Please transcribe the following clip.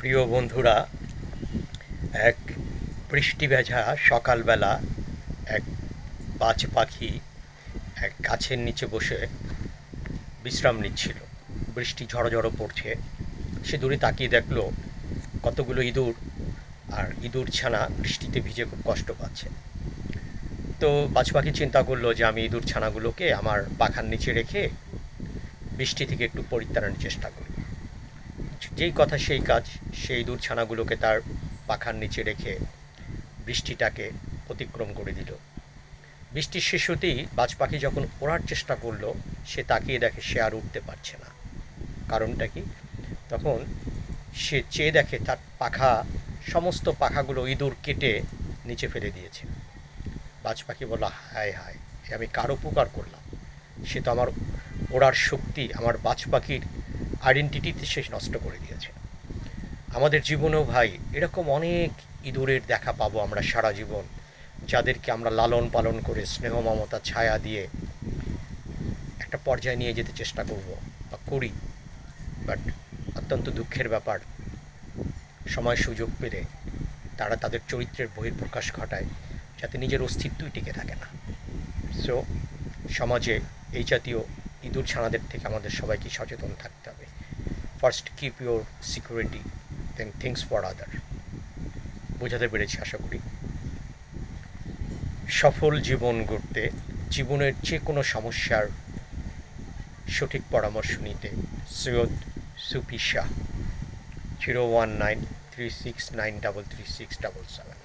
প্রিয় বন্ধুরা, এক বৃষ্টি ভেজা সকালবেলা এক বাজ পাখি এক গাছের নিচে বসে বিশ্রাম নিচ্ছিল। বৃষ্টি ঝড়ো ঝড়ো পড়ছে। সে দূরে তাকিয়ে দেখল কতগুলো ইঁদুর আর ইঁদুর ছানা বৃষ্টিতে ভিজে খুব কষ্ট পাচ্ছে। তো বাজ পাখি চিন্তা করল যে আমি ইঁদুর ছানাগুলোকে আমার পাখার নিচে রেখে বৃষ্টি থেকে একটু পরিত্রাণের চেষ্টা করি যেই কথা সেই কাজ, সেই ইঁদুর ছানাগুলোকে তার পাখার নিচে রেখে বৃষ্টিটাকে অতিক্রম করে দিল। বৃষ্টির শিশুতেই বাজ পাখি যখন ওড়ার চেষ্টা করল, সে তাকিয়ে দেখে সে আর উঠতে পারছে না। কারণটা কি? তখন সে চেয়ে দেখে তার পাখা, সমস্ত পাখাগুলো ইঁদুর কেটে নিচে ফেলে দিয়েছে। বাজ পাখি বলল, হায় হায় আমি কার উপকার করলাম? সে তো আমার ওড়ার শক্তি, আমার বাজ পাখির আইডেন্টিটিতে সে নষ্ট করে দিয়েছে। আমাদের জীবনেও ভাই, এরকম অনেক ইঁদুরের দেখা পাবো আমরা সারা জীবন, যাদেরকে আমরা লালন পালন করে স্নেহ, মমতা, ছায়া দিয়ে একটা পর্যায়ে নিয়ে যেতে চেষ্টা করব বা করি। বাট অত্যন্ত দুঃখের ব্যাপার, সময় সুযোগ পেলে তারা তাদের চরিত্রের বহির্প্রকাশ ঘটায়, যাতে নিজের অস্তিত্বই টিকে থাকে না। সো সমাজে এই জাতীয় ইঁদুর ছানাদের থেকে আমাদের সবাইকে সচেতন থাকতে হবে। First keep your security then things for other বোঝাতে পেরেছি, আশা করি। সফল জীবন গড়তে, জীবনের যে কোনো সমস্যার সঠিক পরামর্শ নিতে Syed Sufi Shah zero one nine three six nine double three six double seven